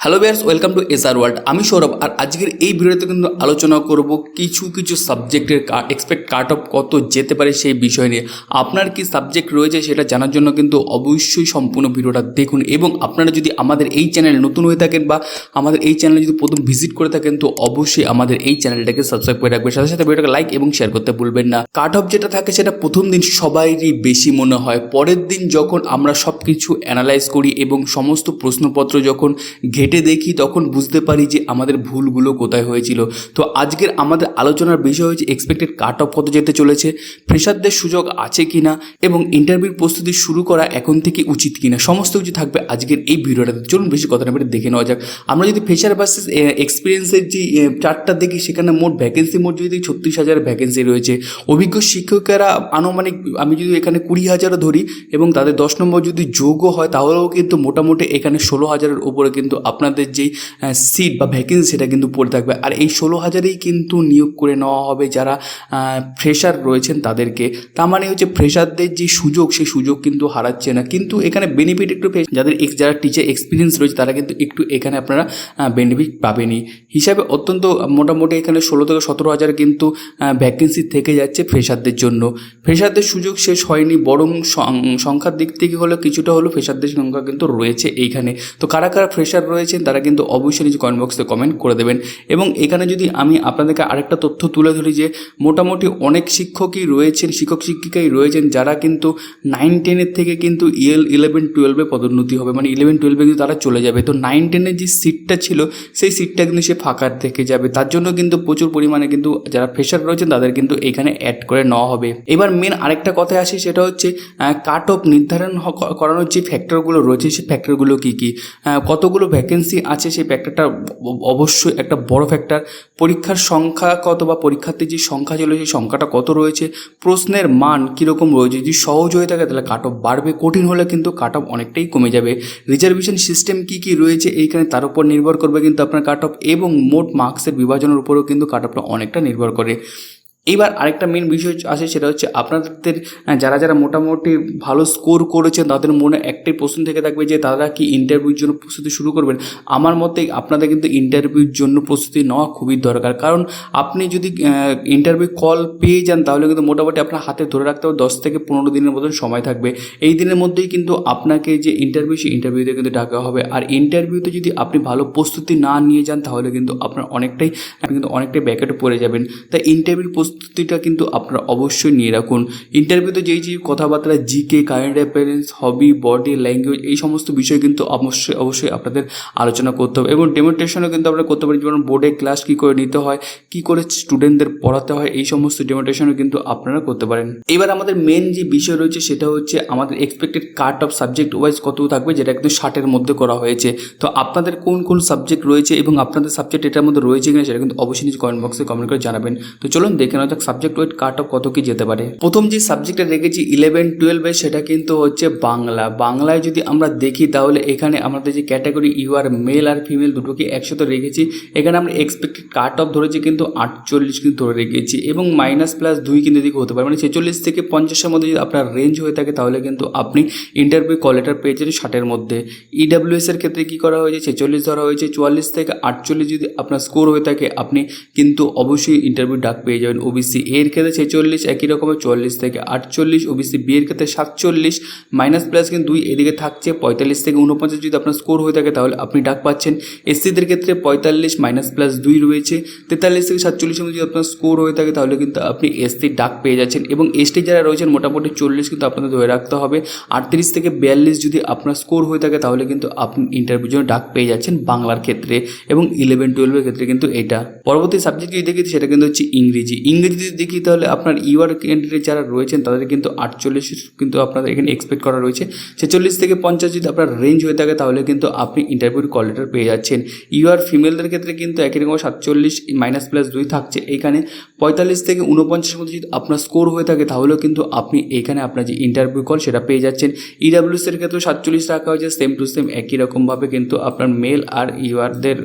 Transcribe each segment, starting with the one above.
Hello viewers welcome to S R world আমি সৌরভ, আর আজকের এই ভিডিওতে কিন্তু আলোচনা করব কিছু কিছু সাবজেক্টের এক্সপেক্ট কাট অফ কত যেতে পারে সেই বিষয় নিয়ে। আপনার কি সাবজেক্ট রয়েছে সেটা জানার জন্য কিন্তু অবশ্যই সম্পূর্ণ ভিডিওটা দেখুন এবং আপনারা যদি আমাদের এই চ্যানেলে নতুন হয়ে থাকেন বা আমাদের এই চ্যানেলে যদি প্রথম ভিজিট করে থাকেন, তো অবশ্যই আমাদের এই চ্যানেলটাকে সাবস্ক্রাইব করে রাখবেন। সাথে সাথে ভিডিওটাকে লাইক এবং শেয়ার করতে ভুলবেন না। কাট অফ যেটা থাকে সেটা প্রথম দিন সবাইরই বেশি মনে হয়। পরের দিন যখন আমরা সব কিছু অ্যানালাইজ করি এবং সমস্ত প্রশ্নপত্র যখন ঘেটে দেখি, তখন বুঝতে পারি যে আমাদের ভুলগুলো কোথায় হয়েছিল। তো আজকের আমাদের আলোচনার বিষয় হচ্ছে এক্সপেক্টেড কাট অফ কত যেতে চলেছে, ফ্রেশারদের সুযোগ আছে কি না এবং ইন্টারভিউ প্রস্তুতি শুরু করা এখন থেকে উচিত কিনা, সমস্ত কিছু থাকবে আজকের এই ভিডিওটাতে। চলুন বেশি কথা না দেখে নেওয়া যাক। আমরা যদি ফ্রেশার ভার্সেস এক্সপিরিয়েন্সের যে চারটা দেখি, সেখানে মোট ভ্যাকেন্সি মোট যদি ছত্রিশ হাজার ভ্যাকেন্সি রয়েছে। অভিজ্ঞ শিক্ষকেরা আনুমানিক, আমি যদি এখানে কুড়ি হাজারও ধরি, এবং তাদের দশ নম্বর যদি যোগও হয়, তাহলেও কিন্তু মোটামুটি এখানে ষোলো হাজারের উপরে কিন্তু আপনাদের যেই সিট বা ভ্যাকেন্সি সেটা কিন্তু পড়ে থাকবে। আর এই ষোলো হাজারেই কিন্তু নিয়োগ করে নেওয়া হবে যারা ফ্রেশার রয়েছেন তাদেরকে। তার মানে হচ্ছে ফ্রেশারদের যে সুযোগ, সেই সুযোগ কিন্তু হারাচ্ছে না। কিন্তু এখানে বেনিফিট একটু যাদের যারা টিচার এক্সপিরিয়েন্স রয়েছে, তারা কিন্তু একটু এখানে আপনারা বেনিফিট পাবেনই। হিসাবে অত্যন্ত মোটামুটি এখানে ষোলো থেকে সতেরো হাজার কিন্তু ভ্যাকেন্সি থেকে যাচ্ছে ফ্রেশারদের জন্য। ফ্রেশারদের সুযোগ শেষ হয়নি, বরং সংখ্যার দিক থেকে হলেও কিছুটা হলেও ফ্রেশারদের সংখ্যা কিন্তু রয়েছে এইখানে। তো কারা কারা ফ্রেশার রয়েছেন তারা কিন্তু অবশ্যই নিজে কমেন্ট বক্সে কমেন্ট করে দেবেন। এবং এখানে যদি আমি আপনাদেরকে আরেকটা তথ্য তুলে ধরি যে, মোটামুটি অনেক শিক্ষকই রয়েছেন, শিক্ষক শিক্ষিকাই রয়েছেন, যারা কিন্তু নাইন টেনের থেকে কিন্তু ইয়েল ইলেভেন টুয়েলভে পদোন্নতি হবে। মানে ইলেভেন টুয়েলভে কিন্তু তারা চলে যাবে। তো নাইন টেনের যে সিটটা ছিল, সেই সিটটা কিন্তু সে ফাঁকা থেকে যাবে। তার জন্য কিন্তু প্রচুর পরিমাণে কিন্তু যারা ফ্রেশার রয়েছেন, তাদের কিন্তু এখানে অ্যাড করে নেওয়া হবে। এবার মেন আরেকটা কথায় আসি, সেটা হচ্ছে কাট অফ নির্ধারণ করানোর যে ফ্যাক্টরগুলো রয়েছে সেই ফ্যাক্টরগুলো কী কী? কতগুলো ভ্যাকেন্সি আছে, সেই ফ্যাক্টরটা অবশ্যই একটা বড় ফ্যাক্টর পরীক্ষার সংখ্যা কত বা পরীক্ষার্থীর যে সংখ্যা ছিল, সেই সংখ্যাটা কত রয়েছে? প্রশ্নের মান কীরকম রয়েছে? যদি সহজ হয়ে থাকে, তাহলে কাট অফ বাড়বে, কঠিন হলে কিন্তু কাট অফ অনেকটাই কমে যাবে। রিজার্ভেশন সিস্টেম কী কী রয়েছে, এইখানে তার উপর নির্ভর করবে কিন্তু আপনার কাট অফ এবং মোট মার্কসের বিভাজনের উপরেও কিন্তু কাট অফটা অনেকটা নির্ভর করে। এইবার আরেকটা মেন বিষয় আছে, সেটা হচ্ছে আপনাদের যারা যারা মোটামুটি ভালো স্কোর করেছেন, তাদের মনে একটাই প্রশ্ন থেকে থাকবে যে তারা কি ইন্টারভিউর জন্য প্রস্তুতি শুরু করবেন? আমার মতে আপনাদের কিন্তু ইন্টারভিউর জন্য প্রস্তুতি নেওয়া খুবই দরকার। কারণ আপনি যদি ইন্টারভিউ কল পেয়ে যান, তাহলে কিন্তু মোটামুটি আপনার হাতে ধরে রাখতে হবে, দশ থেকে পনেরো দিনের মতন সময় থাকবে। এই দিনের মধ্যেই কিন্তু আপনাকে যে ইন্টারভিউ সেই ইন্টারভিউতে কিন্তু ডাকা হবে। আর ইন্টারভিউতে যদি আপনি ভালো প্রস্তুতি না নিয়ে যান, তাহলে কিন্তু আপনার অনেকটাই, আপনি কিন্তু অনেকটাই ব্যাকেটে পড়ে যাবেন। তাই ইন্টারভিউর প্রস্তুতিটা কিন্তু আপনারা অবশ্যই নিয়ে রাখুন। ইন্টারভিউতে যেই যে কথাবার্তা, G K, current affairs hobby, body, language, এই সমস্ত বিষয় কিন্তু অবশ্যই অবশ্যই আপনাদের আলোচনা করতে হবে এবং ডেমনস্ট্রেশনও কিন্তু আপনারা করতে পারেন যেমন বোর্ডে ক্লাস কী করে নিতে হয়, কী করে স্টুডেন্টদের পড়াতে হয়, এই সমস্ত ডেমনস্ট্রেশনও কিন্তু আপনারা করতে পারেন। এবার আমাদের মেন যে বিষয় রয়েছে সেটা হচ্ছে আমাদের expected cut off subject wise কত থাকবে, যেটা একদম ষাটের মধ্যে করা হয়েছে। তো আপনাদের কোন কোন সাবজেক্ট রয়েছে এবং আপনাদের সাবজেক্ট এটার মধ্যে রয়েছে কিনা, সেটা কিন্তু অবশ্যই নিজ কমেন্ট বক্সে কমেন্ট করে জানাবেন। তো চলুন দেখে নেওয়া যাক সাবজেক্ট ওয়াইজ কাট অফ কত কি যেতে পারে? প্রথম যে সাবজেক্টটা রেখেছি ইলেভেন টুয়েলভে সেটা কিন্তু হচ্ছে বাংলা। বাংলায় যদি আমরা দেখি তাহলে এখানে আমাদের যে ক্যাটাগরি ইউ আর মেল আর ফিমেল দুটোকে একসাথে রেখেছি। এখানে আমরা এক্সপেক্টেড কাট অফ ধরেছি কিন্তু আটচল্লিশ কিন্তু ধরে রেখেছি এবং মাইনাস প্লাস দুই কিন্তু এদিকে হতে পারে। মানে ছেচল্লিশ থেকে পঞ্চাশের মধ্যে যদি আপনার রেঞ্জ হয়ে থাকে তাহলে কিন্তু আপনি ইন্টারভিউ কল লেটার পেয়ে যাবেন ষাটের মধ্যে। ইডাব্লিউএস এর ক্ষেত্রে কী করা হয়েছে? ছেচল্লিশ ধরা হয়েছে, চুয়াল্লিশ থেকে আটচল্লিশ যদি আপনার স্কোর হয়ে থাকে, আপনি কিন্তু অবশ্যই ইন্টারভিউ ডাক পেয়ে যাবেন। ওবিসি এর ক্ষেত্রে ছেচল্লিশ, একই রকমের চল্লিশ থেকে আটচল্লিশ ওবিসি বি এর ক্ষেত্রে সাতচল্লিশ মাইনাস প্লাস কিন্তু দুই এদিকে থাকছে, পঁয়তাল্লিশ থেকে উনপঞ্চাশ যদি আপনার স্কোর হয়ে থাকে তাহলে আপনি ডাক পাচ্ছেন। এসসিদের ক্ষেত্রে পঁয়তাল্লিশ মাইনাস প্লাস দুই রয়েছে, তেতাল্লিশ থেকে সাতচল্লিশের মধ্যে যদি আপনার স্কোর হয়ে থাকে তাহলে কিন্তু আপনি এসসি ডাক পেয়ে যাচ্ছেন এবং এসটি যারা রয়েছেন মোটামুটি চল্লিশ কিন্তু আপনাদের ধরে রাখতে হবে। আটত্রিশ থেকে বিয়াল্লিশ যদি আপনার স্কোর হয়ে থাকে তাহলে কিন্তু আপনি ইন্টারভিউর জন্য ডাক পেয়ে যাচ্ছেন বাংলার ক্ষেত্রে এবং ইলেভেন টুয়েলভের ক্ষেত্রে কিন্তু এটা। পরবর্তী সাবজেক্ট যদি দেখি সেটা কিন্তু হচ্ছে ইংরেজি ইংরেজি যদি দেখি তাহলে আপনার ইউআর ক্যান্ডিডেট যারা রয়েছেন, তাদের কিন্তু আটচল্লিশ কিন্তু আপনাদের এখানে এক্সপেক্ট করা রয়েছে। ছেচল্লিশ থেকে পঞ্চাশ যদি আপনার রেঞ্জ হয়ে থাকে, তাহলে কিন্তু আপনি ইন্টারভিউর কল লেটার পেয়ে যাচ্ছেন। ইউআর ফিমেলদের ক্ষেত্রে কিন্তু একই রকম সাতচল্লিশ মাইনাস প্লাস দুই থাকছে। এখানে পঁয়তাল্লিশ থেকে উনপঞ্চাশের মধ্যে যদি আপনার স্কোর হয়ে থাকে, তাহলেও কিন্তু আপনি এইখানে আপনার যে ইন্টারভিউ কল সেটা পেয়ে যাচ্ছেন। ইডাব্লিউএস এর ক্ষেত্রে সাতচল্লিশ রাখা হয়েছে সেম টু সেম একই রকমভাবে কিন্তু আপনার মেল আর ইউআরদের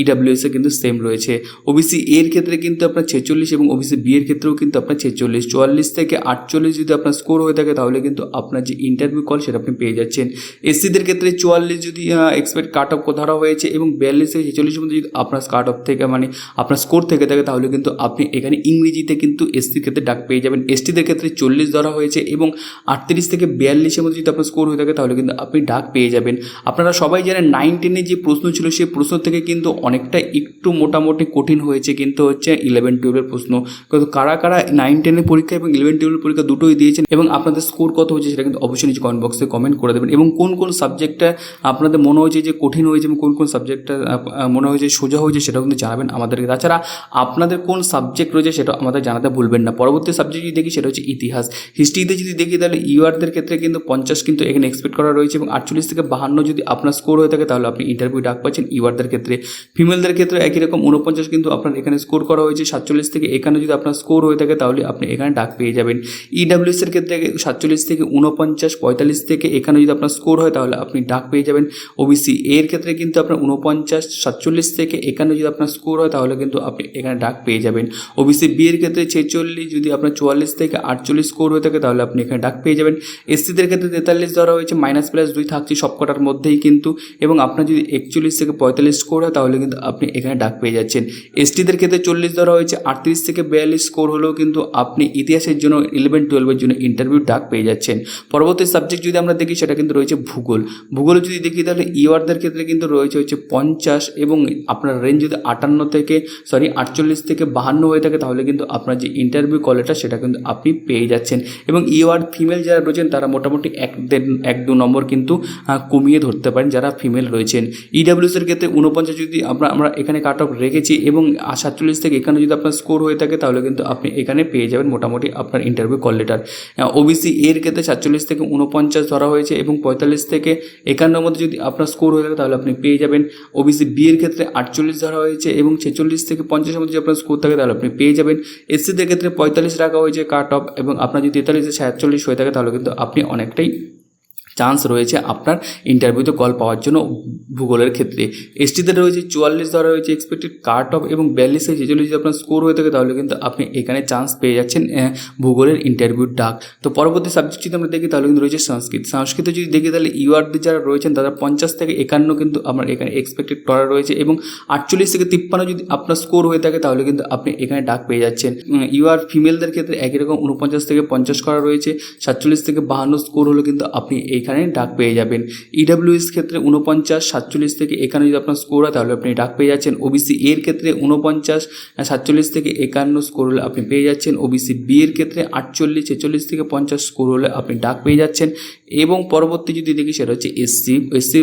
ইডাব্লিউএস এ কিন্তু সেম রয়েছে। ওবিসি এর ক্ষেত্রে কিন্তু আপনার ছেচল্লিশ এবং ওবিসি বি এর ক্ষেত্রেও কিন্তু আপনার ছেচল্লিশ, চুয়াল্লিশ থেকে আটচল্লিশ যদি আপনার স্কোর হয়ে থাকে, তাহলে কিন্তু আপনার যে ইন্টারভিউ কল সেটা আপনি পেয়ে যাচ্ছেন। এসসিদের ক্ষেত্রে চুয়াল্লিশ যদি এক্সপেক্ট কাট অফ ধরা হয়েছে এবং বিয়াল্লিশ থেকে ছেচল্লিশের মধ্যে যদি আপনার কাট অফ থেকে মানে আপনার স্কোর থেকে থাকে, তাহলে কিন্তু আপনি এখানে ইংরেজিতে কিন্তু এসসির ক্ষেত্রে ডাক পেয়ে যাবেন। এসটিদের ক্ষেত্রে চল্লিশ ধরা হয়েছে এবং আটত্রিশ থেকে বিয়াল্লিশের মধ্যে যদি আপনার স্কোর হয়ে থাকে, তাহলে কিন্তু আপনি ডাক পেয়ে যাবেন। আপনারা সবাই জানেন নাইন যে প্রশ্ন ছিল সেই প্রশ্ন থেকে কিন্তু অনেকটা একটু মোটামুটি কঠিন হয়েছে, কিন্তু হচ্ছে ইলেভেন টুয়েলভের প্রশ্ন কিন্তু কারা কারা নাইন টেনের পরীক্ষা এবং ইলেভেন টুয়েলভের পরীক্ষা দুটোই দিয়েছেন এবং আপনাদের স্কোর কত হয়েছে সেটা কিন্তু অবশ্যই নিচে কমেন্ট বক্সে কমেন্ট করে দেবেন এবং কোন কোন সাবজেক্টটা আপনাদের মনে হয়েছে যে কঠিন হয়েছে এবং কোন কোন সাবজেক্টটা মনে হয়েছে সোজা হয়েছে সেটাও কিন্তু জানাবেন আমাদেরকে তাছাড়া আপনাদের কোন সাবজেক্ট রয়েছে সেটা আমাদের জানাতে ভুলবেন না। পরবর্তী সাবজেক্ট যদি দেখি সেটা হচ্ছে ইতিহাস। হিস্ট্রিতে যদি দেখি তাহলে ইউআরদের ক্ষেত্রে কিন্তু পঞ্চাশ কিন্তু এখানে এক্সপেক্ট করা রয়েছে এবং আটচল্লিশ থেকে বাহান্ন যদি আপনার স্কোর হয়ে থাকে তাহলে আপনি ইন্টারভিউ ডাক পাচ্ছেন ইউআরদের ক্ষেত্রে। ফিমেলদের ক্ষেত্রে একই রকম উনপঞ্চাশ কিন্তু আপনার এখানে স্কোর করা হয়েছে। সাতচল্লিশ থেকে এখানে যদি আপনার স্কোর হয়ে থাকে, তাহলে আপনি এখানে ডাক পেয়ে যাবেন। ইডাব্লিউএস এর ক্ষেত্রে সাতচল্লিশ থেকে উনপঞ্চাশ পঁয়তাল্লিশ থেকে এখানে যদি আপনার স্কোর হয়, তাহলে আপনি ডাক পেয়ে যাবেন। ওবিসি এর ক্ষেত্রে কিন্তু আপনার উনপঞ্চাশ সাতচল্লিশ থেকে এখানে যদি আপনার স্কোর হয়, তাহলে কিন্তু আপনি এখানে ডাক পেয়ে যাবেন। ওবিসি বি এর ক্ষেত্রে ছেচল্লিশ, যদি আপনার চুয়াল্লিশ থেকে আটচল্লিশ স্কোর হয়ে থাকে, তাহলে আপনি এখানে ডাক পেয়ে যাবেন। এসসিদের ক্ষেত্রে তেতাল্লিশ ধরা হয়েছে মাইনাস প্লাস দুই থাকছে সবকটার মধ্যেই কিন্তু। এবং আপনার যদি একচল্লিশ থেকে পঁয়তাল্লিশ স্কোর হয়, তাহলে কিন্তু আপনি এখানে ডাক পেয়ে যাচ্ছেন। এসটিদের ক্ষেত্রে চল্লিশ ধরা হয়েছে, আটত্রিশ থেকে বিয়াল্লিশ স্কোর হলেও কিন্তু আপনি ইতিহাসের জন্য ইলেভেন টুয়েলভের জন্য ইন্টারভিউ ডাক পেয়ে যাচ্ছেন। পরবর্তী সাবজেক্ট যদি আমরা দেখি, সেটা কিন্তু রয়েছে ভূগোল। ভূগোল যদি দেখি, তাহলে ইওয়ারদের ক্ষেত্রে কিন্তু রয়েছে হচ্ছে পঞ্চাশ এবং আপনার রেঞ্জ যদি আটান্ন থেকে সরি আটচল্লিশ থেকে বাহান্ন হয়ে থাকে, তাহলে কিন্তু আপনার যে ইন্টারভিউ কলেটা সেটা কিন্তু আপনি পেয়ে যাচ্ছেন। এবং ইওয়ার ফিমেল যারা রয়েছেন, তারা মোটামুটি এক এক দু নম্বর কিন্তু কমিয়ে ধরতে পারেন যারা ফিমেল রয়েছেন। ইডাব্লিউসের ক্ষেত্রে উনপঞ্চাশ যদি আমরা আমরা এখানে কাট অফ রেখেছি এবং সাতচল্লিশ থেকে এখানে যদি আপনার স্কোর হয়ে থাকে, তাহলে কিন্তু আপনি এখানে পেয়ে যাবেন মোটামুটি আপনার ইন্টারভিউ কল লেটার ওবিসি এর ক্ষেত্রে সাতচল্লিশ থেকে উনপঞ্চাশ ধরা হয়েছে এবং পঁয়তাল্লিশ থেকে একান্নর মধ্যে যদি আপনার স্কোর হয়ে থাকে, তাহলে আপনি পেয়ে যাবেন। ওবিসি বি এর ক্ষেত্রে আটচল্লিশ ধরা হয়েছে এবং ছেচল্লিশ থেকে পঞ্চাশের মধ্যে যদি আপনার স্কোর থাকে, তাহলে আপনি পেয়ে যাবেন। এসসিদের ক্ষেত্রে পঁয়তাল্লিশ রাখা হয়েছে কাট অফ এবং আপনার যদি তেতাল্লিশে সাতচল্লিশ হয়ে থাকে, তাহলে কিন্তু আপনি অনেকটাই চান্স রয়েছে আপনার ইন্টারভিউতে কল পাওয়ার জন্য ভূগোলের ক্ষেত্রে। এসটিতে রয়েছে চুয়াল্লিশ, ধরা রয়েছে এক্সপেক্টেড কাট অফ এবং বিয়াল্লিশ ছেচল্লিশ যদি আপনার স্কোর হয়ে থাকে, তাহলে কিন্তু আপনি এখানে চান্স পেয়ে যাচ্ছেন ভূগোলের ইন্টারভিউ ডাক। তো পরবর্তী সাবজেক্ট যদি আমরা দেখি, তাহলে কিন্তু রয়েছে সংস্কৃত। সংস্কৃতে যদি দেখি, তাহলে ইউআরডি যারা রয়েছেন, তারা পঞ্চাশ থেকে একান্ন কিন্তু আমার এখানে এক্সপেক্টেড করা রয়েছে এবং আটচল্লিশ থেকে তিপ্পান্ন যদি আপনার স্কোর হয়ে থাকে, তাহলে কিন্তু আপনি এখানে ডাক পেয়ে যাচ্ছেন। ইউআর ফিমেলদের ক্ষেত্রে একই রকম উনপঞ্চাশ থেকে পঞ্চাশ করা রয়েছে, সাতচল্লিশ থেকে বাহান্ন স্কোর হলে কিন্তু আপনি এইখানে ডাক পেয়ে যাবেন। ইডাব্লিউএস ক্ষেত্রে উনপঞ্চাশ সাতচল্লিশ থেকে এখানে যদি আপনার স্কোর হয়, তাহলে আপনি ডাক পেয়ে যাচ্ছেন। ওবিসি এর ক্ষেত্রে উনপঞ্চাশ সাতচল্লিশ থেকে একান্ন স্কোর হলে আপনি পেয়ে যাচ্ছেন। ওবিসি বি এর ক্ষেত্রে আটচল্লিশ, ছেচল্লিশ থেকে পঞ্চাশ স্কোর হলে আপনি ডাক পেয়ে যাচ্ছেন। এবং পরবর্তী যদি দেখি সেটা হচ্ছে এসসি এসসি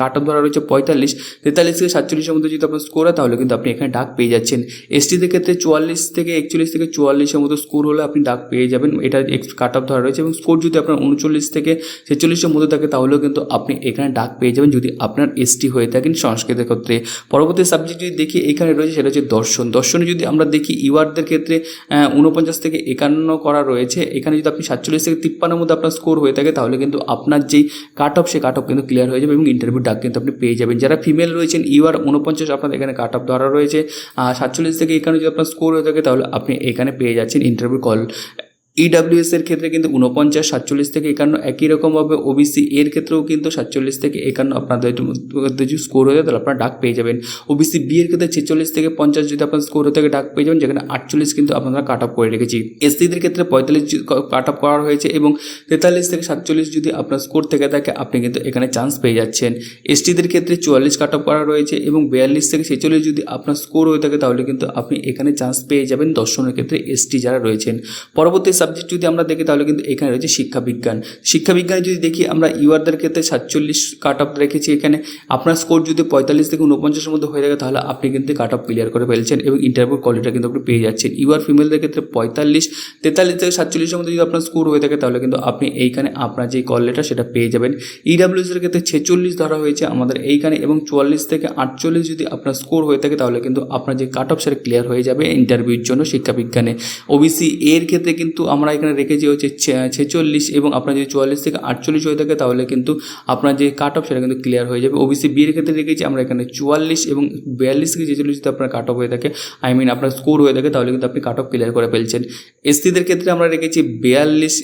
কাট অফ ধরা রয়েছে পঁয়তাল্লিশ, তেতাল্লিশ থেকে সাতচল্লিশের মধ্যে যদি আপনার স্কোর হয়, তাহলে কিন্তু আপনি এখানে ডাক পেয়ে যাচ্ছেন। এসটিদের ক্ষেত্রে চুয়াল্লিশ থেকে একচল্লিশ থেকে চুয়াল্লিশের মতো স্কোর হলে আপনি ডাক পেয়ে যাবেন। এটা কাট অফ ধরা রয়েছে এবং স্কোর যদি আপনার উনচল্লিশ থেকে ছেচল্লিশের মধ্যে থাকে, তাহলেও কিন্তু আপনি এখানে ডাক পেয়ে যাবেন যদি আপনার এসটি হয়ে থাকেন সংস্কৃতের ক্ষেত্রে। পরবর্তী সাবজেক্ট যদি দেখি, এখানে রয়েছে সেটা হচ্ছে দর্শন। দর্শনে যদি আমরা দেখি ইউআরদের ক্ষেত্রে উনপঞ্চাশ থেকে একান্ন করা রয়েছে। এখানে যদি আপনি সাতচল্লিশ থেকে তিপ্পান্নের মধ্যে আপনার স্কোর হয়ে থাকে তাহলে কিন্তু আপনার যেই কাট অফ সেই কাট অফ কিন্তু ক্লিয়ার হয়ে যাবে এবং ইন্টারভিউ ডাক কিন্তু আপনি পেয়ে যাবেন। যারা ফিমেল রয়েছেন ইউআর উনপঞ্চাশ আপনার এখানে কাট অফ ধরা রয়েছে। সাতচল্লিশ থেকে এখানে যদি আপনার স্কোর হয়ে থাকে, তাহলে আপনি এখানে পেয়ে যাচ্ছেন ইন্টারভিউ কল ইডাব্লিউএস এর ক্ষেত্রে কিন্তু উনপঞ্চাশ সাতচল্লিশ থেকে একান্ন একই রকমভাবে ওবিসি এর ক্ষেত্রেও কিন্তু সাতচল্লিশ থেকে একান্ন আপনাদের যদি স্কোর হয়ে তাহলে আপনারা ডাক পেয়ে যাবেন। ওবিসি বি এর ক্ষেত্রে ছেচল্লিশ থেকে পঞ্চাশ যদি আপনার স্কোর হয়ে থাকে, ডাক পেয়ে যাবেন, যেখানে আটচল্লিশ কিন্তু আপনারা কাট অফ করে রেখেছি। এসসিদের ক্ষেত্রে পঁয়তাল্লিশ কাট অফ করা হয়েছে এবং তেতাল্লিশ থেকে সাতচল্লিশ যদি আপনার স্কোর থেকে থাকে, আপনি কিন্তু এখানে চান্স পেয়ে যাচ্ছেন। এসটিদের ক্ষেত্রে চুয়াল্লিশ কাট অফ করা রয়েছে এবং বিয়াল্লিশ থেকে ছেচল্লিশ যদি আপনার স্কোর হয়ে থাকে, তাহলে কিন্তু আপনি এখানে চান্স পেয়ে যাবেন। দর্শনের ক্ষেত্রে এসটি যারা রয়েছেন। পরবর্তী সাবজেক্ট যদি আমরা দেখি, তাহলে কিন্তু এখানে রয়েছে শিক্ষাবিজ্ঞান। শিক্ষাবিজ্ঞানে যদি দেখি, আমরা ইউআরদের ক্ষেত্রে সাতচল্লিশ কাট অফ রেখেছি এখানে। আপনার স্কোর যদি পঁয়তাল্লিশ থেকে উনপঞ্চাশের মধ্যে হয়ে থাকে, তাহলে আপনি কিন্তু কাট অফ ক্লিয়ার করে ফেলছেন এবং ইন্টারভিউ কোয়ালিটা কিন্তু আপনি পেয়ে যাচ্ছেন। ইউআর ফিমেলদের ক্ষেত্রে পঁয়তাল্লিশ, তেতাল্লিশ থেকে সাতচল্লিশের মধ্যে যদি আপনার স্কোর হয়ে থাকে, তাহলে কিন্তু আপনি এইখানে আপনার যে কল সেটা পেয়ে যাবেন। ইডাব্লিউএস এর ক্ষেত্রে ছেচল্লিশ ধরা হয়েছে আমাদের এইখানে এবং চুয়াল্লিশ থেকে আটচল্লিশ যদি আপনার স্কোর হয়ে থাকে, তাহলে কিন্তু আপনার যে কাট অফ সেটা ক্লিয়ার হয়ে যাবে ইন্টারভিউর জন্য শিক্ষাবিজ্ঞানে। ওবিসি এর ক্ষেত্রে কিন্তু আমরা এখানে রেখেছি হচ্ছে ছেচল্লিশ এবং আপনার যদি চুয়াল্লিশ থেকে আটচল্লিশ হয়ে থাকে, তাহলে কিন্তু আপনার যে কাট অফ সেটা কিন্তু ক্লিয়ার হয়ে যাবে। ওবিসি বিয়ের ক্ষেত্রে রেখেছি আমরা এখানে চুয়াল্লিশ এবং বিয়াল্লিশ থেকে ছেচল্লিশ যদি আপনার কাট অফ হয়ে থাকে আই মিন আপনার স্কোর হয়ে থাকে, তাহলে কিন্তু আপনি কাট অফ ক্লিয়ার করে ফেলছেন। এসসিদের ক্ষেত্রে আমরা রেখেছি বিয়াল্লিশ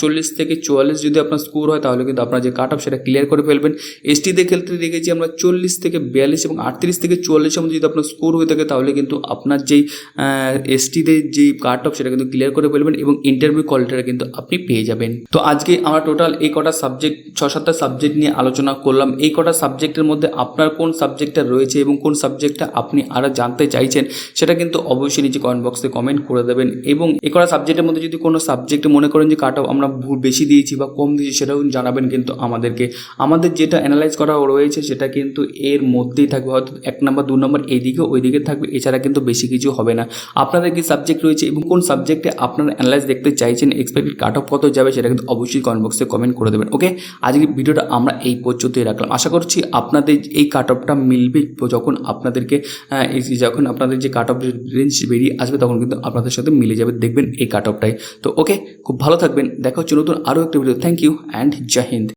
চল্লিশ থেকে চুয়াল্লিশ যদি আপনার স্কোর হয়, তাহলে কিন্তু আপনার যে কাট অফ সেটা ক্লিয়ার করে ফেলবেন। এসটিদের ক্ষেত্রে রেখেছি আমরা চল্লিশ থেকে বিয়াল্লিশ এবং আটত্রিশ থেকে চুয়াল্লিশের মধ্যে যদি আপনার স্কোর হয়ে থাকে, তাহলে কিন্তু আপনার যেই এসটিদের যেই কাট অফ সেটা কিন্তু ক্লিয়ার করে ফেলবেন এবং ইন্টারভিউ কোয়ালিটিটা কিন্তু আপনি পেয়ে যাবেন। তো আজকে আমরা টোটাল এই কটা সাবজেক্ট ছ সাতটা সাবজেক্ট নিয়ে আলোচনা করলাম। এই কটা সাবজেক্টের মধ্যে আপনার কোন সাবজেক্টটা রয়েছে এবং কোন সাবজেক্টটা আপনি আরও জানতে চাইছেন, সেটা কিন্তু অবশ্যই নিচে কমেন্ট বক্সে কমেন্ট করে দেবেন। এবং এই কটা সাবজেক্টের মধ্যে যদি কোনো সাবজেক্টে মনে করেন যে কাট আমরা ভুল বেশি দিয়েছি বা কম দিয়েছি, সেটাও জানাবেন কিন্তু আমাদেরকে। আমাদের যেটা অ্যানালাইজ করা রয়েছে, সেটা কিন্তু এর মধ্যেই থাকবে। হয়তো এক নম্বর দু নম্বর এইদিকে, ওইদিকে থাকবে। এছাড়া কিন্তু বেশি কিছু হবে না। আপনাদের কি সাবজেক্ট রয়েছে এবং কোন সাবজেক্টে আপনারা অ্যানালাইজ দেখতে চাইছেন এক্সপেক্টেড কাট অফ কত যাবে সেটা কিন্তু অবশ্যই কমেন্ট বক্সে কমেন্ট করে দেবেন ওকে আজকে ভিডিওটা আমরা এই পর্যন্তই রাখলাম। আশা করছি আপনাদের এই কাট অফটা মিলবে যখন আপনাদেরকে যখন আপনাদের যে কাট অফ রেঞ্জ বেরিয়ে আসবে তখন কিন্তু আপনাদের সাথে মিলে যাবে, দেখবেন এই কাট অফটাই তো ওকে খুব ভালো থাকবেন। দেখা হচ্ছে নতুন আরও একটা video thank you and Jai Hind